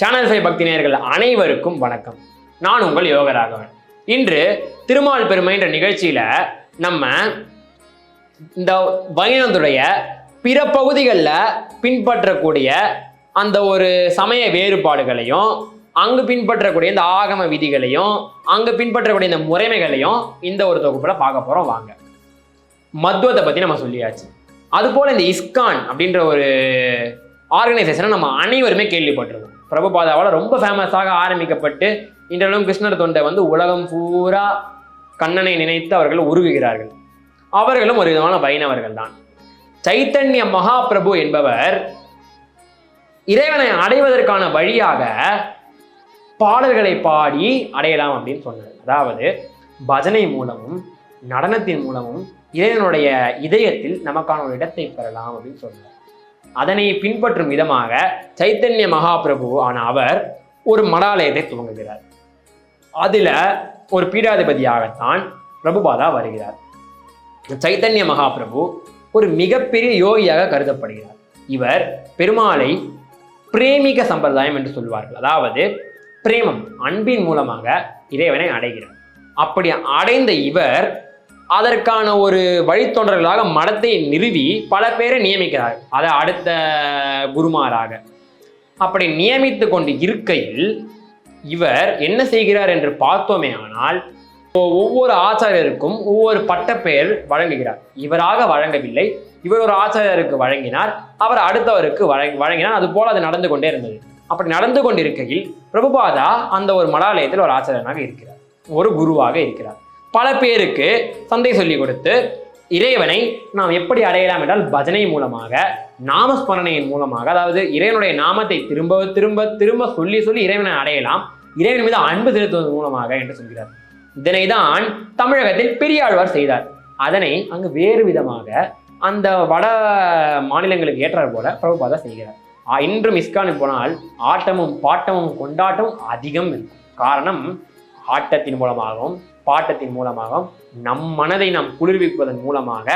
Channel five பக்தி நேயர்கள் அனைவருக்கும் வணக்கம். நான் உங்கள் யோகராகவன். இன்று திருமால் பெருமை என்ற நிகழ்ச்சியில் நம்ம இந்த வைணவத்துடைய பிற பகுதிகளில் பின்பற்றக்கூடிய அந்த ஒரு சமய வேறுபாடுகளையும் அங்கு பின்பற்றக்கூடிய இந்த ஆகம விதிகளையும் அங்கு பின்பற்றக்கூடிய இந்த முறைமைகளையும் இந்த ஒரு தொகுப்பில் பார்க்க போகிறோம் வாங்க. மத்வத்தை பற்றி நம்ம சொல்லியாச்சு. அதுபோல் இந்த இஸ்கான் அப்படின்ற ஒரு ஆர்கனைசேஷனை நம்ம அனைவருமே கேள்விப்பட்டிருக்கோம். பிரபுபாதாவால் ரொம்ப ஃபேமஸாக ஆரம்பிக்கப்பட்டு இன்றளவும் கிருஷ்ணர் தொண்டை வந்து உலகம் பூரா கண்ணனை நினைத்து அவர்கள் உருகுகிறார்கள். அவர்களும் ஒரு விதமான வைணவர்கள் தான். சைத்தன்ய மகாபிரபு என்பவர் இறைவனை அடைவதற்கான வழியாக பாடல்களை பாடி அடையலாம் அப்படின்னு சொன்னார். அதாவது பஜனை மூலமும் நடனத்தின் மூலமும் இறைவனுடைய இதயத்தில் நமக்கான ஒரு இடத்தை பெறலாம் அப்படின்னு சொன்னார். அதனை பின்பற்றும் விதமாக சைத்தன்ய மகாபிரபு ஆன அவர் ஒரு மடாலயத்தை துவங்குகிறார். அதுல ஒரு பீடாதிபதியாகத்தான் பிரபுபாதா வருகிறார். சைத்தன்ய மகாபிரபு ஒரு மிகப்பெரிய யோகியாக கருதப்படுகிறார். இவர் பெருமாளை பிரேமிக சம்பிரதாயம் என்று சொல்வார்கள். அதாவது பிரேமம் அன்பின் மூலமாக இறைவனை அடைகிறார். அப்படி அடைந்த இவர் அதற்கான ஒரு வழித்தொண்டர்களாக மடத்தை நிறுவி பல பேரை நியமிக்கிறார். அதை அடுத்த குருமாராக. அப்படி நியமித்து கொண்டு இருக்கையில் இவர் என்ன செய்கிறார் என்று பார்த்தோமே ஆனால் ஒவ்வொரு ஆச்சாரியருக்கும் ஒவ்வொரு பட்டப்பெயர் வழங்குகிறார். இவராக வழங்கவில்லை. இவர் ஒரு ஆச்சாரியருக்கு வழங்கினார். அவர் அடுத்தவருக்கு வழங்கி வழங்கினார். அது போல அது நடந்து கொண்டே இருந்தது. அப்படி நடந்து கொண்டிருக்கையில் பிரபுபாதா அந்த ஒரு மடாலயத்தில் ஒரு ஆச்சாரியனாக இருக்கிறார். ஒரு குருவாக இருக்கிறார். பல பேருக்கு சந்தை சொல்லி கொடுத்து இறைவனை நாம் எப்படி அடையலாம் என்றால் பஜனை மூலமாக நாமஸ்மரணையின் மூலமாக அதாவது இறைவனுடைய நாமத்தை திரும்ப திரும்ப திரும்ப சொல்லி சொல்லி இறைவனை அடையலாம். இறைவன் மீது அன்பு செலுத்துவதன் மூலமாக என்று சொல்கிறார். இதனை தான் தமிழகத்தில் பெரியாழ்வார் செய்தார். அதனை அங்கு வேறு விதமாக அந்த வட மாநிலங்களுக்கு ஏற்றார் போல பிரபுபாதா செய்கிறார். ஆ, இன்றும் இஸ்கானுக்கு போனால் ஆட்டமும் பாட்டமும் கொண்டாட்டமும் அதிகம் இருக்கும் காரணம் ஆட்டத்தின் மூலமாகவும் பாட்டத்தின் மூலமாகவும் நம் மனதை நாம் குளிர்விப்பதன் மூலமாக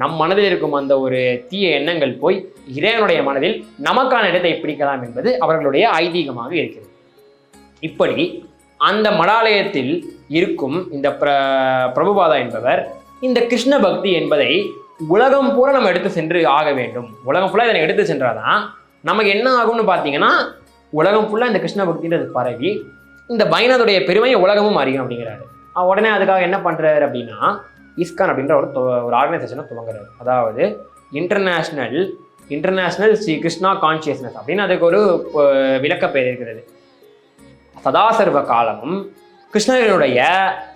நம் மனதில் இருக்கும் அந்த ஒரு தீய எண்ணங்கள் போய் இறைவனுடைய மனதில் நமக்கான இடத்தை பிடிக்கலாம் என்பது அவர்களுடைய ஐதீகமாக இருக்கிறது. இப்படி அந்த மடாலயத்தில் இருக்கும் இந்த பிர பிரபுபாதா என்பவர் இந்த கிருஷ்ண பக்தி என்பதை உலகம் பூரா நம்ம எடுத்து சென்று ஆக வேண்டும். உலகம் ஃபுல்லாக இதனை எடுத்து சென்றாதான் நமக்கு என்ன ஆகும்னு பார்த்தீங்கன்னா உலகம் ஃபுல்லாக இந்த கிருஷ்ண பக்தின்றது பரவி இந்த பைனதுடைய பெருமையை உலகமும் அறியும் அப்படிங்கிறாரு. உடனே அதுக்காக என்ன பண்ணுறாரு அப்படின்னா இஸ்கான் அப்படின்ற ஒரு தொ- ஒரு ஆர்கனைசேஷனை துவங்குறாரு. அதாவது international international Sri Krishna consciousness அப்படின்னு அதுக்கு ஒரு விளக்கப்பெயர் இருக்கிறது. சதாசர்வ காலமும் கிருஷ்ணனுடைய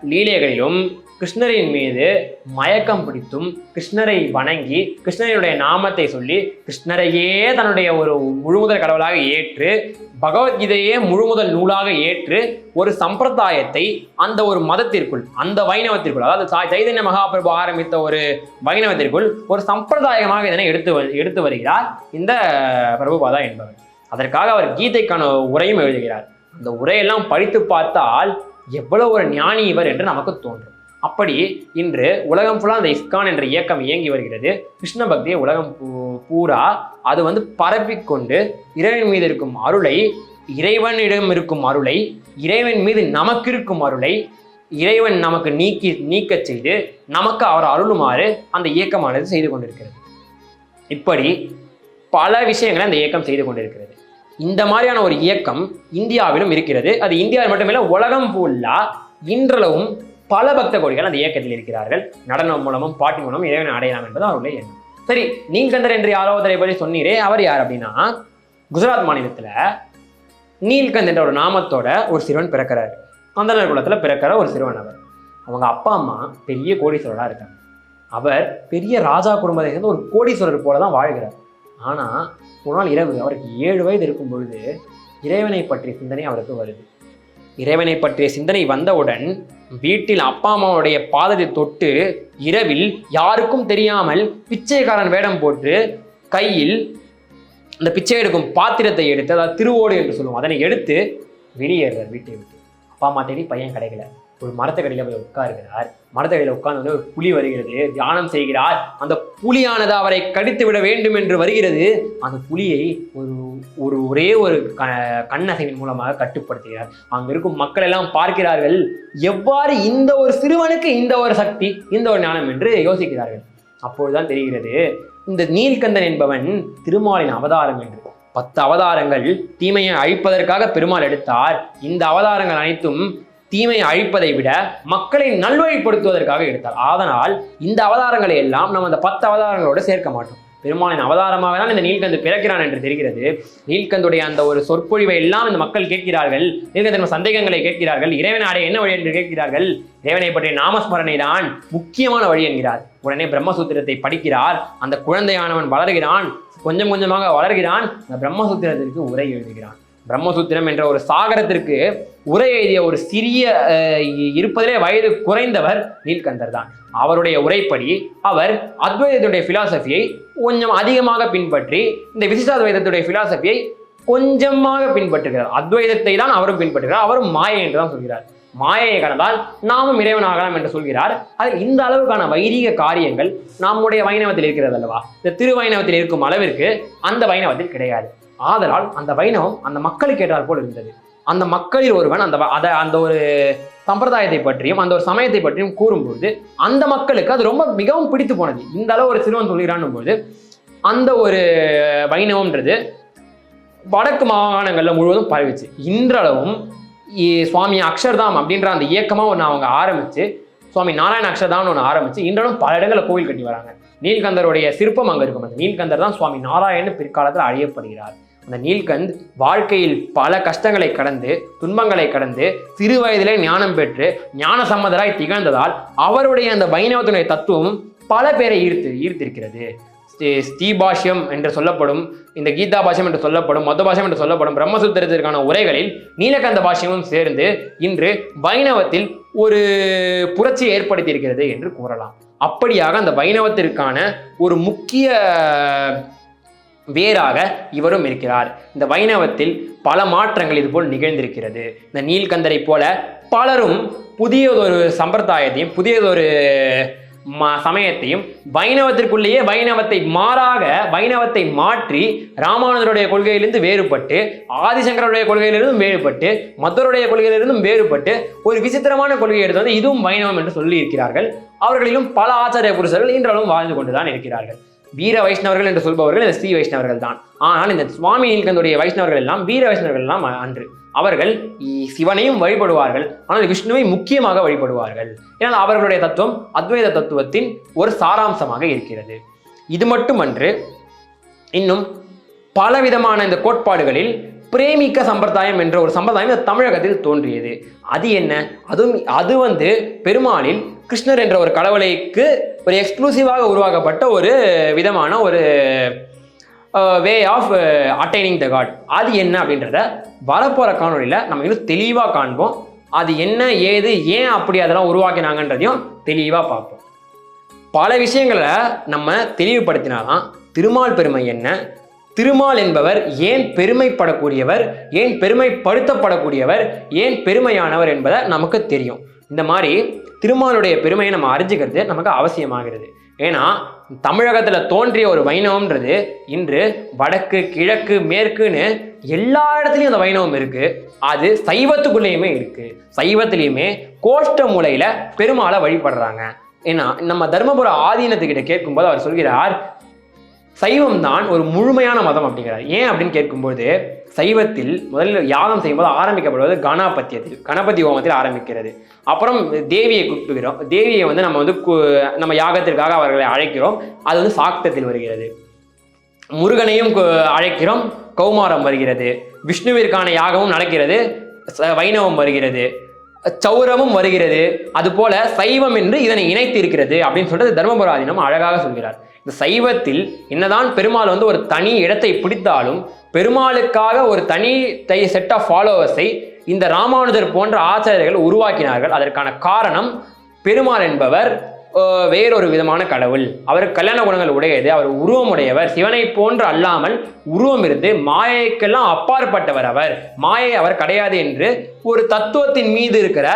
லீலைகளிலும் கிருஷ்ணரின் மீது மயக்கம் பிடித்தும் கிருஷ்ணரை வணங்கி கிருஷ்ணரினுடைய நாமத்தை சொல்லி கிருஷ்ணரையே தன்னுடைய ஒரு முழுமுதல் கடவுளாக ஏற்று பகவத்கீதையே முழுமுதல் நூலாக ஏற்று ஒரு சம்பிரதாயத்தை அந்த ஒரு மதத்திற்குள் அந்த வைணவத்திற்குள் அதாவது சைதன்ய மகாபிரபு ஆரம்பித்த ஒரு வைணவத்திற்குள் ஒரு சம்பிரதாயமாக இதனை எடுத்து வ- எடுத்து வருகிறார் இந்த பிரபுபாதா என்பவர். அதற்காக அவர் கீதைக்கான உரையும் எழுதுகிறார். அந்த உரையெல்லாம் படித்து பார்த்தால் எவ்வளவு ஒரு ஞானி இவர் என்று நமக்கு தோன்றும். அப்படி இன்று உலகம் ஃபுல்லாக அந்த இஸ்கான் என்ற இயக்கம் இயங்கி வருகிறது. கிருஷ்ண பக்தியை உலகம் பூ- பூரா அது வந்து பரப்பிக்கொண்டு இறைவன் மீது இருக்கும் அருளை இறைவனிடம் இருக்கும் அருளை இறைவன் மீது நமக்கு இருக்கும் அருளை இறைவன் நமக்கு நீக்கி நீக்கச் செய்து நமக்கு அவர் அருளுமாறு அந்த இயக்கமானது செய்து கொண்டிருக்கிறது. இப்படி பல விஷயங்களை அந்த இயக்கம் செய்து கொண்டிருக்கிறது. இந்த மாதிரியான ஒரு இயக்கம் இந்தியாவிலும் இருக்கிறது. அது இந்தியாவில் மட்டுமில்லை உலகம் ஃபுல்லாக இன்றளவும் பல பக்த கோடிகள் அந்த இயக்கத்தில் இருக்கிறார்கள். நடனம் மூலமும் பாட்டு மூலமும் இறைவனை அடையலாம் என்பது அவருடைய எண்ணம். சரி நீல்கந்தர் என்று யாரோ பற்றி சொன்னீரே அவர் யார் அப்படின்னா குஜராத் மாநிலத்தில் நீல்கந்த் என்ற ஒரு நாமத்தோட ஒரு சிறுவன் பிறக்கிறார். அந்தனர் குலத்தில் பிறக்கிற ஒரு சிறுவன் அவர். அவங்க அப்பா அம்மா பெரிய கோடீஸ்வரராக இருக்காங்க. அவர் பெரிய ராஜா குடும்பத்தை சேர்ந்த ஒரு கோடீஸ்வரர் போல தான் வாழ்கிறார். ஆனால் ஒரு நாள் இரவு அவருக்கு ஏழு வயது இருக்கும் பொழுது இறைவனை பற்றிய சிந்தனை அவருக்கு வருது. இறைவனை பற்றிய சிந்தனை வந்தவுடன் வீட்டில் அப்பா அம்மாவுடைய பாதத்தை தொட்டு இரவில் யாருக்கும் தெரியாமல் பிச்சைக்காரன் வேடம் போட்டு கையில் அந்த பிச்சை எடுக்கும் பாத்திரத்தை எடுத்து அதாவது திருவோடு என்று சொல்லுவோம் அதனை எடுத்து வெளியேறார் வீட்டை விட்டு. அப்பா அம்மா தேடி பையன் கிடைக்கல. ஒரு மரத்தக்கடியில் போய் உட்காருகிறார். மரத்தக்கடியில் உட்கார்ந்து வந்து ஒரு புலி வருகிறது. தியானம் செய்கிறார். அந்த புலியானது அவரை கடித்து விட வேண்டும் என்று வருகிறது. அந்த புலியை ஒரு ஒரு ஒரே ஒரு க கண்ணசைவின் மூலமாக கட்டுப்படுத்துகிறார். அங்கே இருக்கும் மக்கள் எல்லாம் பார்க்கிறார்கள். எவ்வாறு இந்த ஒரு சிறுவனுக்கு இந்த ஒரு சக்தி இந்த ஒரு ஞானம் என்று யோசிக்கிறார்கள். அப்பொழுதுதான் தெரிகிறது இந்த நீல்கந்தன் என்பவன் திருமாலின் அவதாரம் என்று. பத்து அவதாரங்கள் தீமையை அழிப்பதற்காக பெருமாள் எடுத்தார். இந்த அவதாரங்கள் அனைத்தும் தீமையை அழிப்பதை விட மக்களை நல்வழிப்படுத்துவதற்காக எடுத்தார். அதனால் இந்த அவதாரங்களை எல்லாம் நம்ம அந்த பத்து அவதாரங்களோடு சேர்க்க மாட்டோம். பெருமாளின் அவதாரமாக தான் இந்த நீல்கந்து பிறக்கிறான் என்று தெரிகிறது. நீல்கந்துடைய அந்த ஒரு சொற்பொழிவை எல்லாம் இந்த மக்கள் கேட்கிறார்கள். நீல்கந்தன் சந்தேகங்களை கேட்கிறார்கள். இறைவன் என்ன வழி என்று கேட்கிறார்கள்? இறைவனை பற்றிய நாமஸ்மரணை தான் முக்கியமான வழி என்கிறார். உடனே பிரம்மசூத்திரத்தை படிக்கிறார். அந்த குழந்தையானவன் வளர்கிறான். கொஞ்சம் கொஞ்சமாக வளர்கிறான். அந்த பிரம்மசூத்திரத்திற்கு உரை எழுதுகிறான். பிரம்மசூத்திரம் என்ற ஒரு சாகரத்திற்கு உரை எழுதிய ஒரு சிறிய இருப்பதிலே வயது குறைந்தவர் நீல்கந்தர் தான். அவருடைய உரைப்படி அவர் அத்வைதத்துடைய பிலாசபியை கொஞ்சம் அதிகமாக பின்பற்றி இந்த விசிஷ்டாத்வைதத்துடைய பிலாசபியை கொஞ்சமாக பின்பற்றுகிறார். அத்வைதத்தை தான் அவரும் பின்பற்றுகிறார். அவரும் மாயை என்று தான் சொல்கிறார். மாயையை கடந்தால் நாமும் இறைவனாகலாம் என்று சொல்கிறார். அதில் இந்த அளவுக்கான வைதிக காரியங்கள் நம்முடைய வைணவத்தில் இருக்கிறது அல்லவா? இந்த திருவைணவத்தில் இருக்கும் அளவிற்கு அந்த வைணவத்தில் கிடையாது. ஆதலால் அந்த வைணவம் அந்த மக்களுக்கு ஏற்றால் போல் இருந்தது. அந்த மக்களில் ஒருவன் அந்த வ- அந்த ஒரு சம்பிரதாயத்தை பற்றியும் அந்த ஒரு சமயத்தை பற்றியும் கூறும்போது அந்த மக்களுக்கு அது ரொம்ப மிகவும் பிடித்து போனது. இந்த அளவு ஒரு சிறுவன் சொல்கிறான் போது அந்த ஒரு வைணவம்ன்றது வடக்கு மாகாணங்களில் முழுவதும் பரவிச்சு. இன்றளவும் இ- சுவாமி அக்ஷர்தாம் அப்படின்ற அந்த இயக்கமாக ஒன்று அவங்க ஆரம்பித்து சுவாமி நாராயண அக்ஷர்தாம்னு ஒன்று ஆரம்பித்து இன்றளவும் பல இடங்களில் கோவில் கட்டி வராங்க. நீல்கந்தருடைய சிற்பம் அங்கே இருக்கும். அந்த நீல்கந்தர் தான் சுவாமி நாராயணன் பிற்காலத்தில் அழியப்படுகிறார். அந்த நீல்கந்த் வாழ்க்கையில் பல கஷ்டங்களை கடந்து துன்பங்களை கடந்து சிறு வயதிலே ஞானம் பெற்று ஞான சம்மதராய் திகழ்ந்ததால் அவருடைய அந்த வைணவத்தினுடைய தத்துவம் பல பேரை ஈர்த்து ஈர்த்திருக்கிறது. ஸ்ரீ- ஸ்ரீபாஷ்யம் என்று சொல்லப்படும் இந்த கீதா பாஷ்யம் என்று சொல்லப்படும் மொத்த பாஷ்யம் என்று சொல்லப்படும் பிரம்மசூத்திரத்திற்கான உரைகளில் நீலகந்த பாஷ்யமும் சேர்ந்து இன்று வைணவத்தில் ஒரு புரட்சியை ஏற்படுத்தியிருக்கிறது என்று கூறலாம். அப்படியாக அந்த வைணவத்திற்கான ஒரு முக்கிய வேறாக இவரும் இருக்கிறார். இந்த வைணவத்தில் பல மாற்றங்கள் இதுபோல் நிகழ்ந்திருக்கிறது. இந்த நீல்கந்தரை போல பலரும் புதியதொரு சம்பிரதாயத்தையும் புதியதொரு ம சமயத்தையும் வைணவத்திற்குள்ளேயே வைணவத்தை மாறாக வைணவத்தை மாற்றி ராமானுஜருடைய கொள்கையிலிருந்து வேறுபட்டு ஆதிசங்கருடைய கொள்கையிலிருந்தும் வேறுபட்டு மத்தருடைய கொள்கையிலிருந்தும் வேறுபட்டு ஒரு விசித்திரமான கொள்கையை எடுத்து வந்து இதுவும் வைணவம் என்று சொல்லி இருக்கிறார்கள் அவர்களிலும் பல ஆச்சாரிய புருஷர்கள் இன்றளவும் வாழ்ந்து கொண்டுதான் இருக்கிறார்கள். வீர வைஷ்ணவர்கள் என்று சொல்பவர்கள் இந்த ஸ்ரீ வைஷ்ணவர்கள் தான் ஆனால் இந்த சுவாமி நீல்கந்துடைய வைஷ்ணவர்கள் எல்லாம் வீர வைஷ்ணவர்கள் எல்லாம் அன்று. அவர்கள் சிவனையும் வழிபடுவார்கள். ஆனால் விஷ்ணுவை முக்கியமாக வழிபடுவார்கள். ஏனால் அவர்களுடைய தத்துவம் அத்வைத தத்துவத்தின் ஒரு சாராம்சமாக இருக்கிறது. இது மட்டுமன்று இன்னும் பலவிதமான இந்த கோட்பாடுகளில் பிரேமிக்க சம்பிரதாயம் என்ற ஒரு சம்பிரதாயம் இந்த தமிழகத்தில் தோன்றியது. அது என்ன? அதுவும் அது வந்து பெருமாளில் கிருஷ்ணர் என்ற ஒரு கடவுளைக்கு ஒரு எக்ஸ்க்ளூசிவாக உருவாக்கப்பட்ட ஒரு விதமான ஒரு way of attaining the god அது என்ன அப்படின்றத வரப்போகிற காணொலியில் நம்ம இன்னும் தெளிவாக காண்போம். அது என்ன ஏது ஏன் அப்படி அதெல்லாம் உருவாக்கினாங்கன்றதையும் தெளிவாக பார்ப்போம். பல விஷயங்களை நம்ம தெளிவுபடுத்தினாதான் திருமால் பெருமை என்ன? திருமால் என்பவர் ஏன் பெருமைப்படக்கூடியவர்? ஏன் பெருமைப்படுத்தப்படக்கூடியவர்? ஏன் பெருமையானவர் என்பதை நமக்கு தெரியும். இந்த மாதிரி திருமாலுடைய பெருமையை நம்ம அறிஞ்சுக்கிறது நமக்கு அவசியமாகிறது. ஏன்னா தமிழகத்தில் தோன்றிய ஒரு வைணவம்ன்றது இன்று வடக்கு கிழக்கு மேற்குன்னு எல்லா இடத்துலையும் அந்த வைணவம் இருக்குது அது சைவத்துக்குள்ளேயுமே இருக்குது சைவத்துலேயுமே கோஷ்ட மூலையில் பெருமாளை வழிபடுறாங்க. ஏன்னா நம்ம தர்மபுர ஆதீனத்துக்கிட்ட கேட்கும்போது அவர் சொல்கிறார் சைவம் தான் ஒரு முழுமையான மதம் அப்படிங்கிறார். ஏன் அப்படின்னு கேட்கும்போது சைவத்தில் முதல்ல யாகம் செய்யும்போது ஆரம்பிக்கப்படுவது கணபத்தியத்தில் கணபதி ஹோமத்தில் ஆரம்பிக்கிறது. அப்புறம் தேவியை கூப்பிடுகிறோம். தேவியை வந்து நம்ம வந்து கு- நம்ம யாகத்திற்காக அவர்களை அழைக்கிறோம். அது வந்து சாக்தத்தில் வருகிறது. முருகனையும் கு- அழைக்கிறோம். கௌமாரம் வருகிறது. விஷ்ணுவிற்கான யாகமும் நடக்கிறது. ச- வைணவம் வருகிறது. சௌரமும் வருகிறது. அதுபோல சைவம் என்று இதனை இணைத்து இருக்கிறது அப்படின்னு சொல்லிட்டு தர்மபுராதீனம் அழகாக சொல்கிறார். இந்த சைவத்தில் என்னதான் பெருமாள் வந்து ஒரு தனி இடத்தை பிடித்தாலும் பெருமாளுக்காக ஒரு தனி செட் ஆஃப் ஃபாலோவர்ஸை இந்த ராமானுஜர் போன்ற ஆச்சாரியர்கள் உருவாக்கினார்கள். அதற்கான காரணம் பெருமாள் என்பவர் வேறொரு விதமான கடவுள். அவர் கல்யாண குணங்கள் உடையது அவர் உருவம் உடையவர். சிவனை போன்று அல்லாமல் உருவம் இருந்து மாயைக்கெல்லாம் அப்பாற்பட்டவர் அவர். மாயை அவர் கிடையாது என்று ஒரு தத்துவத்தின் மீது இருக்கிற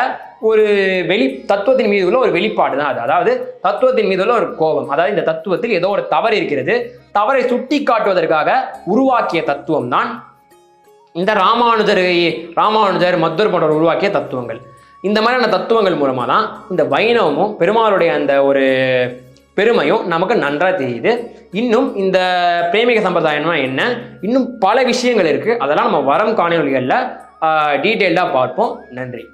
ஒரு வெளி தத்துவத்தின் மீது உள்ள ஒரு வெளிப்பாடு தான் அது. அதாவது தத்துவத்தின் மீது உள்ள ஒரு கோபம். அதாவது இந்த தத்துவத்தில் ஏதோ ஒரு தவறு இருக்கிறது. தவறை சுட்டி காட்டுவதற்காக உருவாக்கிய தத்துவம் தான் இந்த ராமானுஜர் ராமானுஜர் மத்தூர் போன்றவர் உருவாக்கிய தத்துவங்கள். இந்த மாதிரியான தத்துவங்கள் மூலமாக தான் இந்த வைணவமும் பெருமாளுடைய அந்த ஒரு பெருமையும் நமக்கு நன்றாக தெரியுது. இன்னும் இந்த பிரேமிக சம்பிரதாயம்னா என்ன? இன்னும் பல விஷயங்கள் இருக்குது அதெல்லாம் நம்ம வரம் காணொலிகளில் டீட்டெயில்டாக பார்ப்போம். நன்றி.